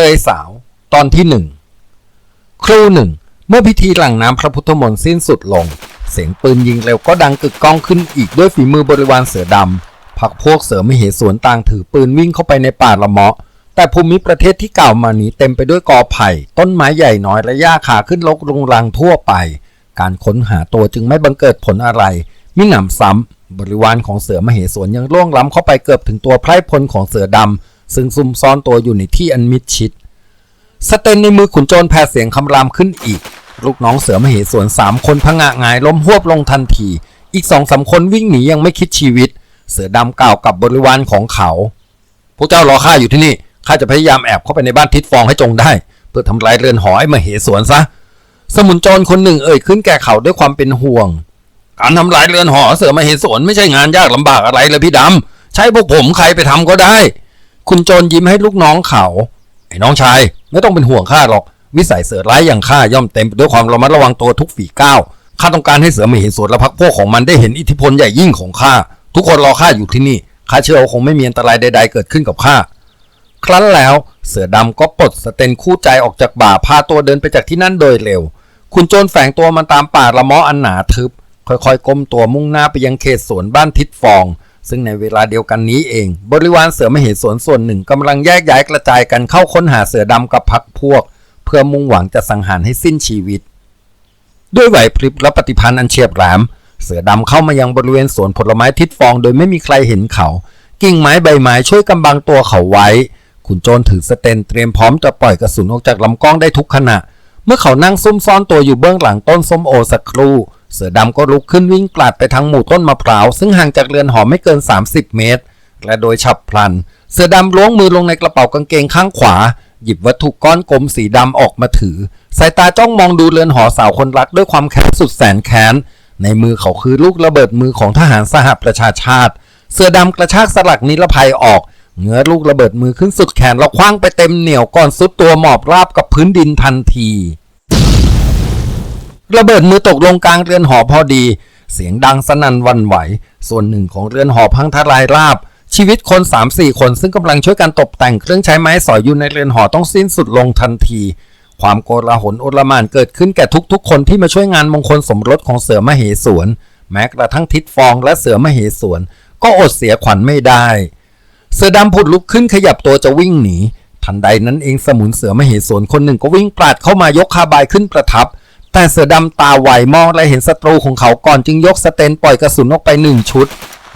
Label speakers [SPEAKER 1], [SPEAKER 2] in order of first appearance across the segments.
[SPEAKER 1] ลยสาว ตอนที่หนึ่งครูหนึ่ง เมื่อพิธีหลังน้ำพระพุทธมนต์สิ้นสุดลง เสียงปืนยิงเร็วก็ดังกึกก้องขึ้นอีกด้วยฝีมือบริวารเสือดำพักพวกเสือมเหสวนต่างถือปืนวิ่งเข้าไปในป่าละเมาะ แต่ภูมิประเทศที่กล่าวมานี้เต็มไปด้วยกอไผ่ ต้นไม้ใหญ่น้อยและหญ้าขาขึ้นรกรุงรังทั่วไป การค้นหาตัวจึงไม่บังเกิดผลอะไร มิหนำซ้ำบริวารของเสือมเหสวนยังล่วงล้ำเข้าไปเกือบถึงตัวไพร่พลของเสือดำ ซึ่งซุ่มซ่อนตัวอยู่ในที่อันมิดชิด สเตนในมือขุนโจรแผ่เสียงคำรามขึ้นอีก ลูกน้องเสือมเหสวนสามคนพงะงายล้มหวบลงทันที อีกสองสามคนวิ่งหนียังไม่คิดชีวิต เสือดำกล่าวกับบริวารของเขา พวกเจ้ารอข้าอยู่ที่นี่ข้าจะพยายามแอบเข้าไปในบ้านทิดฟองให้จงได้ เพื่อทำลายเรือนหอไอ้มเหสวนซะ สมุนโจรคนหนึ่งเอ่ยขึ้นแก่เขาด้วยความเป็นห่วงการทำลายเรือนหอเสือมเหสวนไม่ใช่งานยากลำบากอะไรเลยพี่ดำ ใช้พวกผมใครไปทำก็ได้ คุณโจรยิ้มให้ลูกน้องเขา ไอ้น้องชาย ไม่ต้องเป็นห่วงข้าหรอก วิสัยเสือร้ายอย่างข้าย่อมเต็มไปด้วยความระมัดระวังตัวทุกฝีก้าวข้าต้องการให้เสือมเหสวนและพักพวกของมันได้เห็นอิทธิพลใหญ่ยิ่งของข้าทุกคนรอข้าอยู่ที่นี่ข้าเชื่อว่าคงไม่มีอันตรายใด ๆ เกิดขึ้นกับข้าครั้นแล้วเสือดำก็ปลดสเตนคู่ใจออกจากบ่าพาตัวเดินไปจากที่นั่นโดยเร็ว คุณโจรแฝงตัวมันตามป่าละมาะอันหนาทึบ ค่อยๆก้มตัวมุ่งหน้าไปยังเขตสวนบ้านทิดฟอง ซึ่งในเวลาเดียวกันนี้เอง บริวารเสือมเหสวนส่วนหนึ่งกำลังแยกย้ายกระจายกันเข้าค้นหาเสือดำกับพักพวก เพื่อมุ่งหวังจะสังหารให้สิ้นชีวิต ด้วยไหวพริบและปฏิพันธ์อันเฉียบแหลมเสือดำเข้ามายังบริเวณสวนผลไม้ทิดฟองโดยไม่มีใครเห็นเขา กิ่งไม้ใบไม้ช่วยกำบังตัวเขาไว้ ขุนโจรถือสเตนเตรียมพร้อมจะปล่อยกระสุนออกจากลำกล้องได้ทุกขณะ เมื่อเขานั่งซุ่มซ่อนตัวอยู่เบื้องหลังต้นส้มโอสักครู่ เสือดำก็ลุกขึ้นวิ่งกลาดไปทางหมู่ต้นมะพร้าว ซึ่งห่างจากเรือนหอไม่เกิน 30 เมตร และโดยฉับพลัน เสือดำล้วงมือลงในกระเป๋ากางเกงข้างขวา หยิบวัตถุก้อนกลมสีดำออกมาถือ สายตาจ้องมองดูเรือนหอสาวคนรักด้วยความแค้นสุดแสนแค้น ในมือเขาคือลูกระเบิดมือของทหารสหประชาชาติ เสือดำกระชากสลักนิรภัยออกเงื้อลูกระเบิดมือขึ้นสุดแขนแล้วคว้างไปเต็มเหนียวก่อนซุดตัวหมอบราบกับพื้นดินทันที ระเบิดมือตกลงกลางเรือนหอพอดี เสียงดังสนั่นวันไหว ส่วนหนึ่งของเรือนหอพังทลายราบ ชีวิตคน 3-4 คนซึ่งกำลังช่วยกันตกแต่งเครื่องใช้ไม้สอยอยู่ในเรือนหอต้องสิ้นสุดลงทันที ความโกลาหลโอลมานเกิดขึ้นแก่ทุกๆ คนที่มาช่วยงานมงคลสมรสของเสือมเหสวน แม้กระทั่งทิดฟองและเสือมเหสวน ก็อดเสียขวัญไม่ได้ เสือดำผุดลุกขึ้นขยับตัวจะวิ่งหนีทันใดนั้นเองสมุนเสือมเหสวนคนหนึ่งก็วิ่งปราดเข้ามายกคาบายขึ้นประทับ แต่เสือดำตาไหวมองและเห็นศัตรูของเขาก่อนจึงยกสเตนปล่อยกระสุนออกไปหนึ่งชุด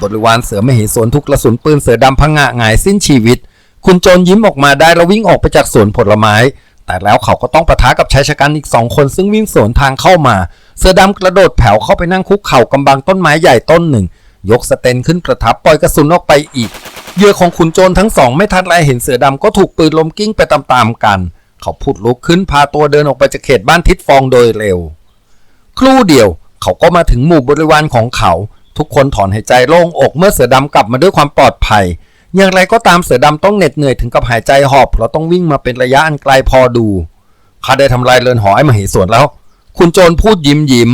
[SPEAKER 1] บริวารเสือไม่เห็นสวนทุกกระสุนปืนเสือดำพังงะหงายสิ้นชีวิต คุณโจรยิ้มออกมาได้แล้ววิ่งออกไปจากสวนผลไม้ แต่แล้วเขาก็ต้องประทะกับชายชะกันอีกสองคนซึ่งวิ่งสวนทางเข้ามา เสือดำกระโดดแผ่วเข้าไปนั่งคุกเข่ากำบังต้นไม้ใหญ่ต้นหนึ่ง ยกสเตนขึ้นประทับปล่อยกระสุนออกไปอีกเหยื่อของขุนโจรทั้งสองไม่ทันไรเห็นเสือดำก็ถูกปืนลมกิ้งไปตามๆกัน เขาพุดลุกขึ้นพาตัวเดินออกไปจากเขตบ้านทิดฟองโดยเร็ว ครู่เดียวเขาก็มาถึงหมู่บริวารของเขา ทุกคนถอนหายใจโล่งอกเมื่อเสือดำกลับมาด้วยความปลอดภัย อย่างไรก็ตามเสือดำต้องเหน็ดเหนื่อยถึงกับหายใจหอบ เพราะต้องวิ่งมาเป็นระยะอันไกลพอดูข้าได้ทำลายเรือนหอไอ้มเหสวนแล้ว คุณโจรพูดยิ้มยิ้ม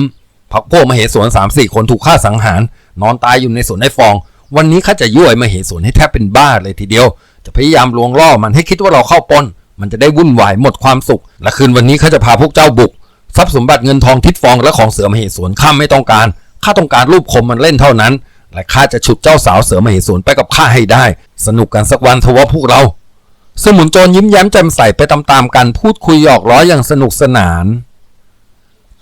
[SPEAKER 1] พักพวกมเหสวนสามสี่คนถูกฆ่าสังหาร นอนตายอยู่ในสวนไอ้ฟอง วันนี้ข้าจะยั่วไอ้มเหสวนให้แทบเป็นบ้าเลยทีเดียว จะพยายามลวงล่อมันให้คิดว่าเราเข้าปน มันจะได้วุ่นวายหมดความสุข และคืนวันนี้ข้าจะพาพวกเจ้าบุก ทรัพย์สมบัติเงินทองทิดฟองและของเสือมเหสวนข้าไม่ต้องการข้าต้องการรูปคมมันเล่นเท่านั้น และข้าจะฉุดเจ้าสาวเสือมเหสวนไปกับข้าให้ได้ สนุกกันสักวันเถอะพวกเรา สมุนโจรยิ้มแย้มแจ่มใสไปตามๆกันพูดคุยหยอกล้ออย่างสนุกสนาน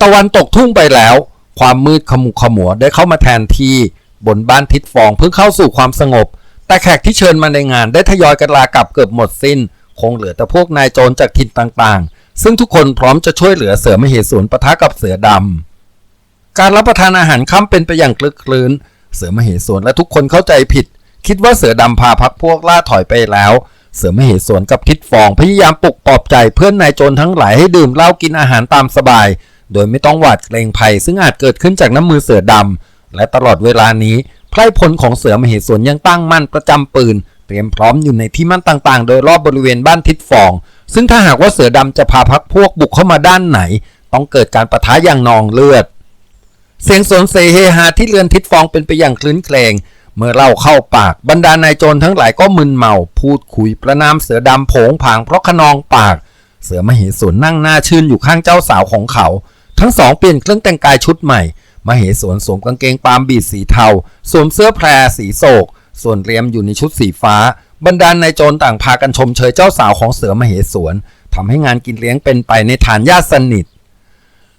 [SPEAKER 1] ตะวันตกทุ่งไปแล้ว ความมืดขมุกขมัวได้เข้ามาแทนที่บนบ้านทิดฟองเพิ่งเข้าสู่ความสงบ แต่แขกที่เชิญมาในงานได้ทยอยกันลากลับเกือบหมดสิ้น คงเหลือแต่พวกนายโจรจากถิ่นต่างๆ ซึ่งทุกคนพร้อมจะช่วยเหลือเสือมเหสวนปะทะกับเสือดำการรับประทานอาหารค่ำเป็นไปอย่างคลึกคลื้น เสือมเหสวนและทุกคนเข้าใจผิด คิดว่าเสือดำพาพักพวกล่าถอยไปแล้ว เสือมเหสวนกับทิดฟองพยายามปลุกปลอบใจเพื่อนนายโจรทั้งหลายให้ดื่มเหล้ากินอาหารตามสบาย โดยไม่ต้องหวาดเกรงภัย ซึ่งอาจเกิดขึ้นจากน้ำมือเสือดำและตลอดเวลานี้ไพร่พลของเสือมเหสวนยังตั้งมั่นประจำปืน เตรียมพร้อมอยู่ในที่มั่นต่างๆ โดยรอบบริเวณบ้านทิดฟอง ซึ่งถ้าหากว่าเสือดำจะพาพักพวกบุกเข้ามาด้านไหน ต้องเกิดการประทะอย่างนองเลือด เสียงสนเสเฮฮาที่เรือนทิดฟองเป็นไปอย่างคลื้นเครงเมื่อเล่าเข้าปากบรรดานายโจรทั้งหลายก็มึนเมา พูดคุยประนามเสือดำโผงผางเพราะขนองปาก เสือมเหสวนนั่งหน้าชื่นอยู่ข้างเจ้าสาวของเขา ทั้งสองเปลี่ยนเครื่องแต่งกายชุดใหม่ มเหสวนสวมกางเกงปามบีดสีเทาสวมเสื้อแพรสีโศก ส่วนเรียมอยู่ในชุดสีฟ้า บรรดานายโจรต่างพากันชมเชยเจ้าสาวของเสือมเหสวนทำให้งานกินเลี้ยงเป็นไปในฐานญาติสนิท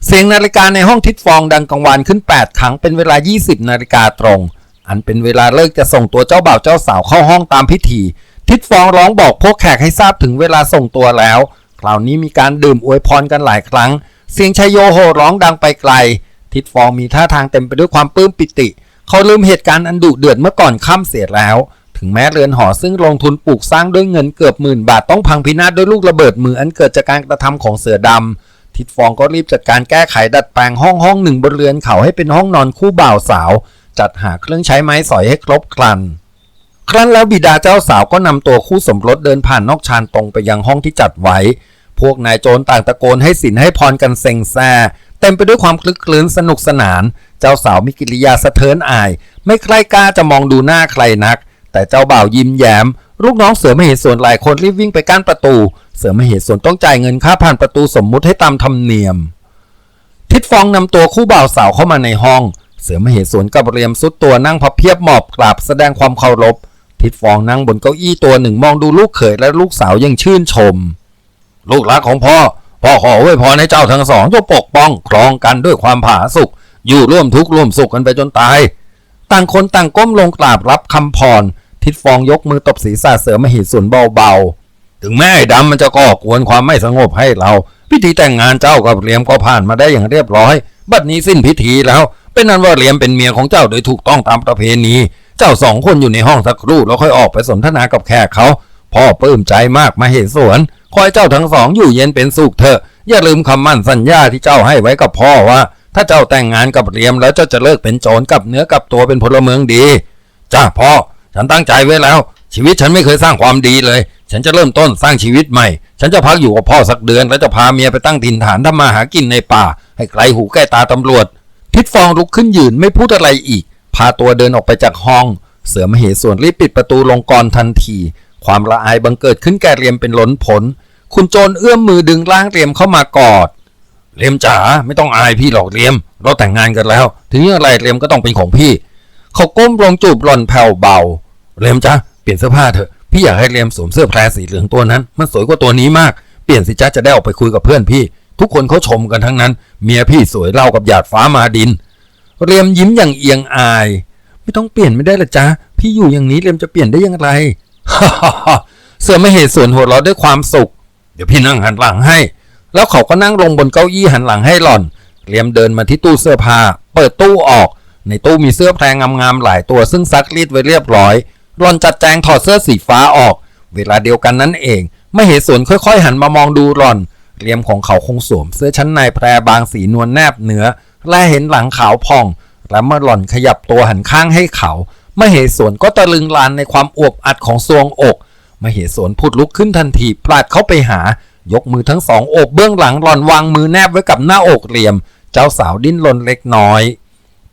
[SPEAKER 1] เสียงนาฬิกาในห้องทิดฟองดังกังวานขึ้น 8 ครั้งเป็นเวลา 20 นาฬิกาตรง อันเป็นเวลาเลิกจะส่งตัวเจ้าบ่าวเจ้าสาวเข้าห้องตามพิธี ทิดฟองร้องบอกพวกแขกให้ทราบถึงเวลาส่งตัวแล้ว คราวนี้มีการดื่มอวยพรกันหลายครั้ง เสียงชายโยโหร้องดังไปไกล ทิดฟองมีท่าทางเต็มไปด้วยความปลื้มปิติ เขาลืมเหตุการณ์อันดุเดือดเมื่อก่อนค่ำเสียแล้ว ถึงแม้เรือนหอซึ่งลงทุนปลูกสร้างด้วยเงินเกือบหมื่นบาทต้องพังพินาศด้วยลูกระเบิดมืออันเกิดจากการกระทำของเสือดำทิดฟองก็รีบจัดการแก้ไขดัดแปลงห้องห้องหนึ่งบนเรือนเขาให้เป็นห้องนอนคู่บ่าวสาว จัดหาเครื่องใช้ไม้สอยให้ครบครันครั้นแล้วบิดาเจ้าสาวก็นำตัวคู่สมรสเดินผ่านนอกชานตรงไปยังห้องที่จัดไว้ พวกนายโจรต่างตะโกนให้สินให้พรกันเซ็งแซ่เต็มไปด้วยความคลึกคลื้นสนุกสนาน เจ้าสาวมีกิริยาสะเทินอาย ไม่ใครกล้าจะมองดูหน้าใครนัก แต่เจ้าบ่าวยิ้มแย้ม ลูกน้องเสือมเหสวนหลายคนรีบวิ่งไปกั้นประตู เสือมเหสวนต้องจ่ายเงินค่าผ่านประตูสมมุติให้ตามธรรมเนียม ทิดฟองนำตัวคู่บ่าวสาวเข้ามาในห้อง เสือมเหสวนกับเรียมสุดตัวนั่งพับเพียบหมอบกราบแสดงความเคารพ ทิดฟองนั่งบนเก้าอี้ตัวหนึ่งมองดูลูกเขยและลูกสาวยังชื่นชม ลูกรักของพ่อพ่อขอไว้พรให้เจ้าทั้งสองจงปกป้องครองกันด้วยความผาสุก อยู่ร่วมทุกข์ร่วมสุขกันไปจนตาย ต่างคนต่างก้มลงกราบรับคำพร ทิดฟองยกมือตบศีรษะเสือมหิสุนเบาๆ ถึงแม่ไอ้ดำมันจะก่อกวนความไม่สงบให้เรา พิธีแต่งงานเจ้ากับเหลียมก็ผ่านมาได้อย่างเรียบร้อย บัดนี้สิ้นพิธีแล้ว เป็นนั้นว่าเหลียมเป็นเมียของเจ้าโดยถูกต้องตามประเพณี เจ้าสองคนอยู่ในห้องสักครู่แล้วค่อยออกไปสนทนากับแขกเขาพ่อปลื้มใจมากมาเห็นสวนคอยเจ้าทั้งสองอยู่เย็นเป็นสุขเถอะ อย่าลืมคำมั่นสัญญาที่เจ้าให้ไว้กับพ่อว่า ถ้าเจ้าแต่งงานกับเหลียมแล้วเจ้าจะเลิกเป็นโจรกับเนื้อกับตัวเป็นพลเมืองดี จ้าพ่อ ฉันตั้งใจไว้แล้ว ชีวิตฉันไม่เคยสร้างความดีเลย ฉันจะเริ่มต้นสร้างชีวิตใหม่ ฉันจะพักอยู่กับพ่อสักเดือน แล้วจะพาเมียไปตั้งถิ่นฐานทำมาหากินในป่า ให้ไกลหูใกล้ตาตำรวจ ทิดฟองลุกขึ้นยืนไม่พูดอะไรอีก พาตัวเดินออกไปจากห้อง เสือมเหส่วนรีบปิดประตูลงกรทันที ความละอายบังเกิดขึ้นแก่เรียมเป็นล้นผล คุณโจรเอื้อมมือดึงร่างเรียมเข้ามากอด เรียมจ๋าไม่ต้องอายพี่หรอกเรียม เราแต่งงานกันแล้ว ถึงอะไรเรียมก็ต้องเป็นของพี่ เขาก้มลงจูบหล่อนแผ่วเบาเรียมจ๊ะเปลี่ยนเสื้อผ้าเถอะพี่อยากให้เรียมสวมเสื้อแพรสีเหลืองตัวนั้น มันสวยกว่าตัวนี้มากเปลี่ยนสิจ๊ะจะได้ออกไปคุยกับเพื่อนพี่ ทุกคนเขาชมกันทั้งนั้น เมียพี่สวยเล่ากับหยาดฟ้ามาดินเรียมยิ้มอย่างเอียงอาย ไม่ต้องเปลี่ยนไม่ได้หรอจ๊ะพี่อยู่อย่างนี้เรียมจะเปลี่ยนได้อยังไงเสือไม่เหตุส่วนหัวเราะด้วยความสุข เดี๋ยวพี่นั่งหันหลังให้ แล้วเขาก็นั่งลงบนเก้าอี้หันหลังให้หล่อนเรียมเดินมาที่ตู้เสื้อผ้า เปิดตู้ออก ในตู้มีเสื้อแพรงามๆหลายตัวซึ่งซักรีดไว้เรียบร้อยหล่อนจัดแจงถอดเสื้อสีฟ้าออก เวลาเดียวกันนั่นเองไม่เหตุสวนค่อยๆ หันมามองดูหล่อนเรียมของเขาคงสวมเสื้อชั้นในแพรบางสีนวลแนบเนื้อและเห็นหลังขาวพอง และเมื่อหล่อนขยับตัวหันข้างให้เขามเหสวนก็ตะลึงลานในความอวบอัดของทรวงอกมเหสวนพูดลุกขึ้นทันทีปลาดเข้าไปหา ยกมือทั้งสองโอบเบื้องหลังหล่อนวางมือแนบไว้กับหน้าอกเหลี่ยม เจ้าสาวดิ้นรนเล็กน้อย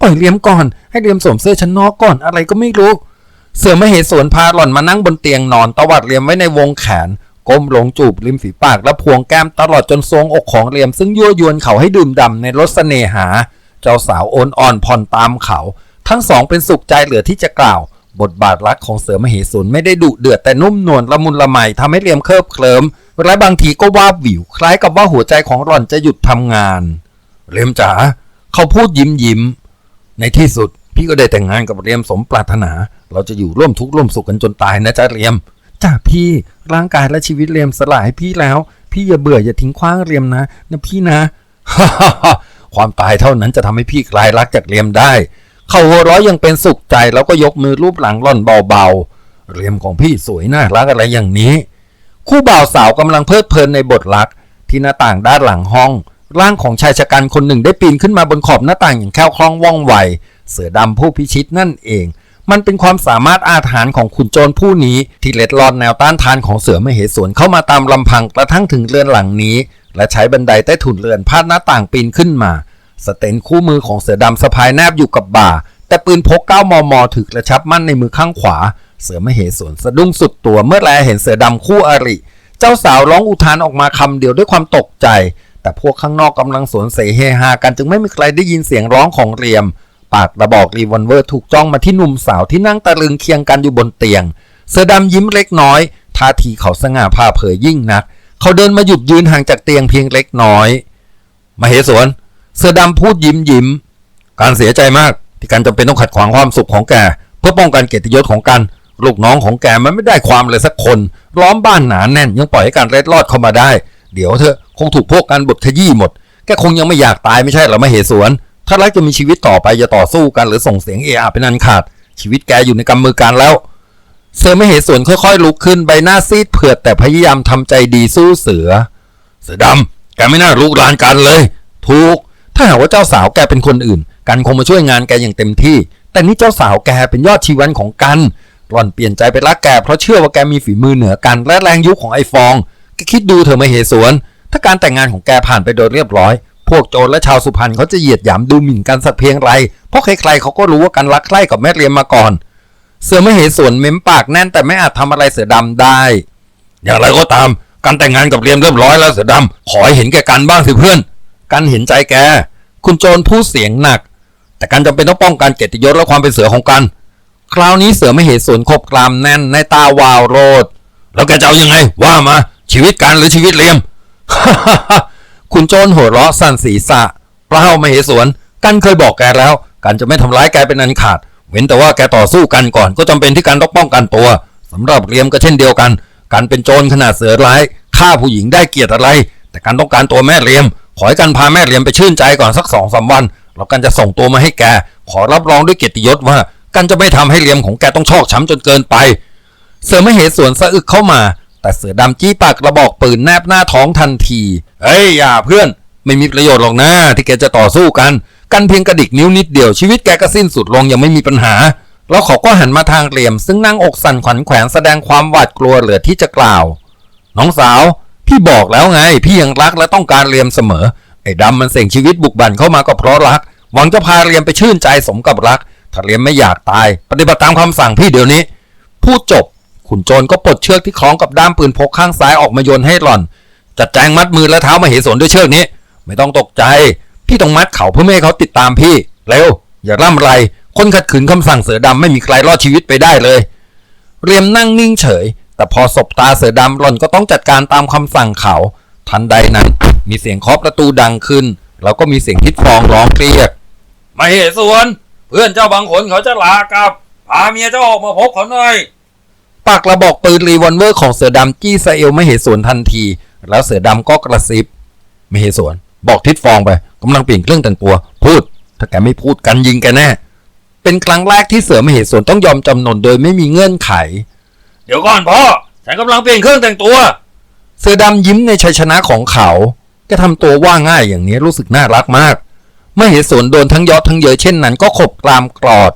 [SPEAKER 1] ปล่อยเหลี่ยมก่อนให้เหลี่ยมสวมเสื้อชั้นนอกก่อนอะไรก็ไม่รู้ เสือมเหสวนพาหล่อนมานั่งบนเตียงนอนตวัดเหลี่ยมไว้ในวงแขนก้มลงจูบริมฝีปากและพวงแก้มตลอดจนทรงอกของเหลี่ยม ซึ่งยั่วยวนเขาให้ดื่มด่ำในรสเสน่หา เจ้าสาวโอนอ่อนผ่อนตามเขา ทั้งสองเป็นสุขใจเหลือที่จะกล่าว บทบาทรักของเสือมเหสุนไม่ได้ดุเดือดแต่นุ่มนวลละมุนละไมทำให้เหลี่ยมเคลิบเคลิ้ม และบางทีก็ว่าบวิวคล้ายกับว่าหัวใจของหล่อนจะหยุดทำงานเหลี่ยมจ๋าเขาพูดยิ้มยิ้ม ในที่สุด พี่ก็ได้แต่งงานกับเรียมสมปรารถนา เราจะอยู่ร่วมทุกข์ร่วมสุขกันจนตายนะจ๊ะเรียมจ้าพี่ร่างกายและชีวิตเรียมสลายให้พี่แล้ว พี่อย่าเบื่ออย่าทิ้งขว้างเรียมนะนะพี่นะความตายเท่านั้นจะทำให้พี่คลายรักจากเรียมได้ เขาหัวราะยังเป็นสุขใจแล้วก็ยกมือรูปหลังร่อนเบาๆเรียมของพี่สวยน่ารักอะไรอย่างนี้ คู่บ่าวสาวกำลังเพลิดเพลินในบทรัก ที่หน้าต่างด้านหลังห้อง ร่างของชายชะกันคนหนึ่งได้ปีนขึ้นมาบนขอบหน้าต่างอย่างแคล่วคล่องว่องไว เสือดำผู้พิชิตนั่นเอง มันเป็นความสามารถอาถรรพ์ของขุนโจรผู้นี้ ที่เล็ดลอดแนวต้านทานของเสือมเหสวนเข้ามาตามลำพังกระทั่งถึงเรือนหลังนี้ และใช้บันไดใต้ถุนเรือนพาดหน้าต่างปีนขึ้นมา สเตนคู่มือของเสือดำสะพายแนบอยู่กับบ่าแต่ปืนพก 9 มม ถือกระชับมั่นในมือข้างขวา เสือมเหสวนสะดุ้งสุดตัวเมื่อแลเห็นเสือดำคู่อริ เจ้าสาวร้องอุทานออกมาคำเดียวด้วยความตกใจ แต่พวกข้างนอกกำลังสวนเสเฮฮากันจึงไม่มีใครได้ยินเสียงร้องของเรียม ปากระบอกรีวอลเวอร์ถูกจ้องมาที่หนุ่มสาวที่นั่งตะลึงเคียงกันอยู่บนเตียง เสือดำยิ้มเล็กน้อย ท่าทีเขาสง่าผ่าเผยยิ่งนัก เขาเดินมาหยุดยืนห่างจากเตียงเพียงเล็กน้อยมาเหสวนเสือดำพูดยิ้มยิ้ม การเสียใจมากที่การจำเป็นต้องขัดขวางความสุขของแกเพื่อป้องกันเกียรติยศของกัน ลูกน้องของแกมันไม่ได้ความเลยสักคน ล้อมบ้านหนาแน่น ยังปล่อยให้การเล็ดลอดเข้ามาได้ เดี๋ยวเธอคงถูกพวกกันบทขยี้หมด แกคงยังไม่อยากตายไม่ใช่หรอมาเหสวน ถ้ารักจะมีชีวิตต่อไปอย่าต่อสู้กันหรือส่งเสียงเอะอะเป็นอันขาด ชีวิตแกอยู่ในกำมือการแล้ว เสือไม่เหสวนค่อยๆลุกขึ้นใบหน้าซีดเผือดแต่พยายามทำใจดีสู้เสือ เสือดำแกไม่น่าลุกลานกันเลย ถูก ถ้าหากว่าเจ้าสาวแกเป็นคนอื่น กันคงมาช่วยงานแกอย่างเต็มที่ แต่นี่เจ้าสาวแกเป็นยอดชีวันของกัน หล่อนเปลี่ยนใจไปรักแกเพราะเชื่อว่าแกมีฝีมือเหนือกันและแรงยุคของไอ้ฟองแกคิดดูเถอมาเหสวน ถ้าการแต่งงานของแกผ่านไปโดยเรียบร้อย พวกโจรและชาวสุพรรณเขาจะเหยียดหยามดูหมิ่นกันสักเพียงไร เพราะใครๆเขาก็รู้ว่ากันรักใคร่กับแม่เรียมมาก่อน เสือไม่เหสวนเม้มปากแน่นแต่ไม่อาจทำอะไรเสือดำได้ อย่างไรก็ตามการแต่งงานกับเรียมเรียบร้อยแล้วเสือดำขอให้เห็นแก่กันบ้างสิเพื่อน กันเห็นใจแก คุณโจรพูดเสียงหนัก แต่การจำเป็นต้องป้องกันเกียรติยศและความเป็นเสือของกัน คราวนี้เสือไม่เหตุสวนคบกรามแน่นในตาวาวโรด แล้วแกจะเอายังไง ว่ามา ชีวิตกันหรือชีวิตเลียม คุณโจรหัวเราะสั่นศีรษะเปล่าไม่เหตุสวน กันเคยบอกแกแล้ว กันจะไม่ทำร้ายแกเป็นอันขาด เว้นแต่ว่าแกต่อสู้กันก่อน ก็จำเป็นที่การต้องป้องกันตัวสำหรับเลียมก็เช่นเดียวกัน การเป็นโจรขนาดเสือร้ายฆ่าผู้หญิงได้เกียรติอะไร แต่การต้องการตัวแม่เลียม ขอให้กันพาแม่เลียมไปชื่นใจก่อนสักสองสามวันแล้วกันจะส่งตัวมาให้แก ขอรับรองด้วยเกียรติยศว่า กันจะไม่ทำให้เลียมของแกต้องชอกช้ำจนเกินไป เสือไม่เหตุสวนสะอึกเข้ามา แต่เสือดำจี้ปากกระบอกปืนแนบหน้าท้องทันทีเฮ้ยอย่าเพื่อน ไม่มีประโยชน์หรอกนะที่แกจะต่อสู้กัน กันเพียงกระดิกนิ้วนิดเดียวชีวิตแกก็สิ้นสุดลงยังไม่มีปัญหา แล้วเขาก็หันมาทางเรียม ซึ่งนั่งอกสั่นขวัญแขวนแสดงความหวาดกลัวเหลือที่จะกล่าว น้องสาว พี่บอกแล้วไง พี่ยังรักและต้องการเรียมเสมอไอ้ดำมันเสี่ยงชีวิตบุกบั่นเข้ามาก็เพราะรักหวังจะพาเรียมไปชื่นใจสมกับรัก ถ้าเรียมไม่อยากตาย ปฏิบัติตามคำสั่งพี่เดี๋ยวนี้ พูดจบ ขุนโจรก็ปลดเชือกที่คล้องกับด้ามปืนพกข้างซ้ายออกมาโยนให้หล่อน จัดแจงมัดมือและเท้ามาเหสนด้วยเชือกนี้ ไม่ต้องตกใจ พี่ต้องมัดเขาเพื่อไม่ให้เขาติดตามพี่ เร็ว อย่าร่ำไร คนขัดขืนคำสั่งเสือดำไม่มีใครรอดชีวิตไปได้เลย เรียมนั่งนิ่งเฉย แต่พอสบตาเสือดำหล่อนก็ต้องจัดการตามคำสั่งเขา ทันใดนั้น มีเสียงเคาะประตูดังขึ้น แล้วก็มีเสียงทิดฟองร้องเรียก
[SPEAKER 2] มาเหสวน พื่อนเจ้าบางคนเขาจะลากลับ พาเมียเจ้าออกมาพบเขาหน่อย
[SPEAKER 1] ปากกระบอกปืนรีวอลเวอร์ของเสือดำจี้สะเอลไม่เหตุสวนทันที แล้วเสือดำก็กระซิบไม่เหตุสวน บอกทิดฟองไปกำลังเปลี่ยนเครื่องแต่งตัว พูด ถ้าแกไม่พูดกันยิงแกแน่ เป็นครั้งแรกที่เสือไม่เหตุสวนต้องยอมจำนนโดยไม่มีเงื่อนไข
[SPEAKER 2] เดี๋ยวก่อนพ่อฉันกำลังเปลี่ยนเครื่องแต่งตัว
[SPEAKER 1] เสือดำยิ้มในชัยชนะของเขาแกทำตัวว่าง่ายอย่างนี้รู้สึกน่ารักมาก ไม่เหตุสวนโดนทั้งยอดทั้งเยอะเช่นนั้นก็ขบกรามกรอด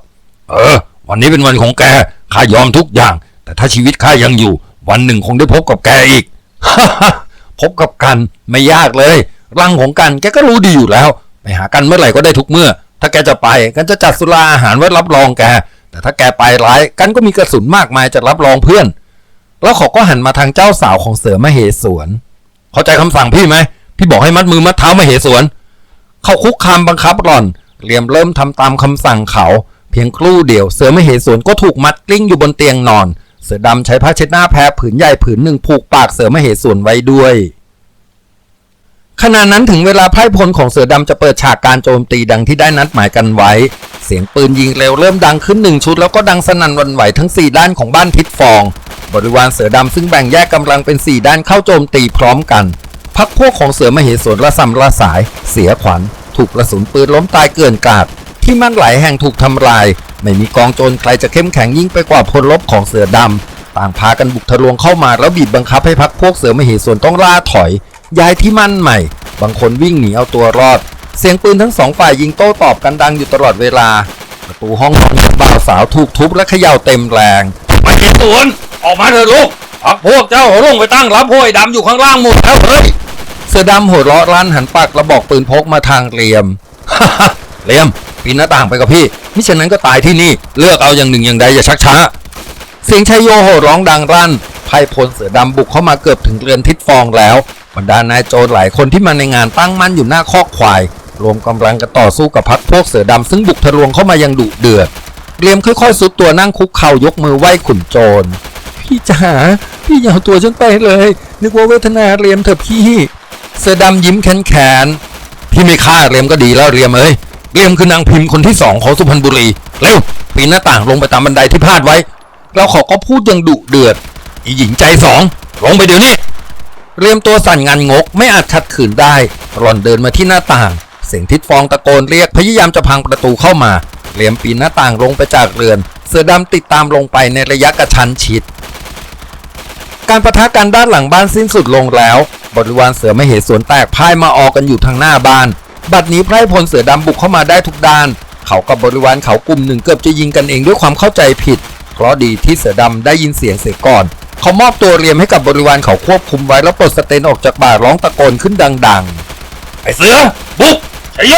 [SPEAKER 2] เออ วันนี้เป็นวันของแกข้ายอมทุกอย่าง แต่ถ้าชีวิตข้ายังอยู่ วันหนึ่งคงได้พบกับแกอีก
[SPEAKER 1] พบกับกันไม่ยากเลยรังของกันแกก็รู้ดีอยู่แล้ว ไปหากันเมื่อไหร่ก็ได้ทุกเมื่อ ถ้าแกจะไปกันจะจัดสุราอาหารไว้รับรองแก แต่ถ้าแกไปร้ายกันก็มีกระสุนมากมายจะรับรองเพื่อน แล้วเขาก็หันมาทางเจ้าสาวของเสือมเหสวนเข้าใจคำสั่งพี่ไหมพี่บอกให้มัดมือมัดเท้ามเหสวน เขาคุกคามบังคับหล่อนเรียมเริ่มทำตามคำสั่งเขา เพียงครู่เดียวเสือมเหสวนก็ถูกมัดกลิ้งอยู่บนเตียงนอน เสือดำใช้ผ้าเช็ดหน้าแพรผืนใหญ่ผืนหนึ่งผูกปากเสือมเหสวนไว้ด้วยขณะนั้นถึงเวลาไพ่พลของเสือดำจะเปิดฉากการโจมตีดังที่ได้นัดหมายกันไว้ เสียงปืนยิงเร็วเริ่มดังขึ้นหนึ่งชุดแล้วก็ดังสนั่นวันไหวทั้ง 4 ด้านของบ้านทิศฟอง บริวารเสือดำซึ่งแบ่งแยกกำลังเป็น 4 ด้านเข้าโจมตีพร้อมกัน พักพวกของเสือมเหสวนระสำระสาย เสียขวัญ ถูกกระสุนปืนล้มตายเกลื่อนกาด ที่มั่นหลายแห่งถูกทำลาย ไม่มีกองโจรใครจะเข้มแข็งยิ่งไปกว่าพลรบของเสือดำต่างพากันบุกทะลวงเข้ามาแล้วบีบบังคับให้พักพวกเสือมเหสวนต้องล่าถอย ย้ายที่มั่นใหม่ บางคนวิ่งหนีเอาตัวรอด เสียงปืนทั้งสองฝ่ายยิงโต้ตอบกันดังอยู่ตลอดเวลา ประตูห้องนอนของบ่าวสาวถูกทุบและเขย่าเต็มแรง
[SPEAKER 2] มาเหตุสวนออกมาเถอะลูกพักพวกเจ้าลงไปตั้งรับพวกไอ้ดำอยู่ข้างล่างหมดแล้วเฮ้ย
[SPEAKER 1] เสือดำหัวเราะลั่นหันปากระบอกปืนพกมาทางเรียมเรียมปีนหน้าต่างไปกับพี่
[SPEAKER 2] มิฉะนั้นก็ตายที่นี่ เลือกเอาอย่างหนึ่งอย่างใดอย่าชักช้า
[SPEAKER 1] เสียงชัยโยโห่ร้องดังรั่นไพพลเสือดำบุกเข้ามาเกือบถึงเรือนทิดฟองแล้วบรรดานายโจรหลายคนที่มาในงานตั้งมั่นอยู่หน้าคอกควาย รวมกำลังกันต่อสู้กับพักพวกเสือดำซึ่งบุกทะลวงเข้ามายังดุเดือดเรียมค่อยๆสุดตัวนั่งคุกเข่ายกมือไหว้ขุนโจร พี่จ๋าพี่อย่าเอาตัวฉันไปเลย นึกว่าเวทนาเรียมเถอะพี่
[SPEAKER 2] เสือดำยิ้มแค้นๆพี่ไม่ฆ่าเรียมก็ดีแล้วเรียมเอ้ยเรียมคือนางพิมพ์คนที่สองของสุพรรณบุรี เร็วปีนหน้าต่างลงไปตามบันไดที่พาดไว้
[SPEAKER 1] แล้วเขาก็พูดอยังดุเดือด
[SPEAKER 2] อีหญิงใจสองลงไปเดี๋ยวนี้
[SPEAKER 1] เรียมตัวสั่นงันงกไม่อาจขัดขืนได้หล่อนเดินมาที่หน้าต่าง เสียงทิดฟองตะโกนเรียกพยายามจะพังประตูเข้ามา เรียมปีนหน้าต่างลงไปจากเรือน เสือดำติดตามลงไปในระยะกระชั้นชิด การประทะกันด้านหลังบ้านสิ้นสุดลงแล้ว บริวารเสือไม่เหสวนแตกพ่ายมาออกกันอยู่ทางหน้าบ้าน บัดนี้ไพร่พลเสือดำบุกเข้ามาได้ทุกด้าน เขากับบริวารเขากลุ่มหนึ่งเกือบจะยิงกันเองด้วยความเข้าใจผิด เพราะดีที่เสือดำได้ยินเสียงเสียก่อน เขามอบตัวเรียมให้กับบริวารเขาควบคุมไว้แล้วปลดสเตนออกจากบ่าร้องตะโกนขึ้นดัง
[SPEAKER 2] ไอ้เสือบุกชัยโย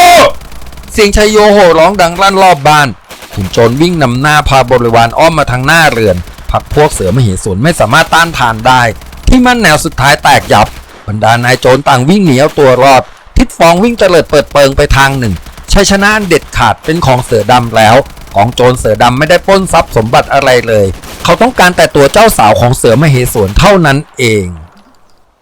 [SPEAKER 1] ๆเสียงชัยโยโห่ร้องดังลั่นรอบบ้านขุนโจรวิ่งนำหน้าพาบริวารอ้อมมาทางหน้าเรือน พักพวกเสือมเหสวนไม่สามารถต้านทานได้ ที่มั่นแนวสุดท้ายแตกยับ บรรดานายโจรต่างวิ่งหนีเอาตัวรอด ทิดฟองวิ่งเตลิดเปิดเปิงไปทางหนึ่งชัยชนะเด็ดขาดเป็นของเสือดำแล้วกองโจรเสือดำไม่ได้ป้นทรัพย์สมบัติอะไรเลย เขาต้องการแต่ตัวเจ้าสาวของเสือมเหสวนเท่านั้นเอง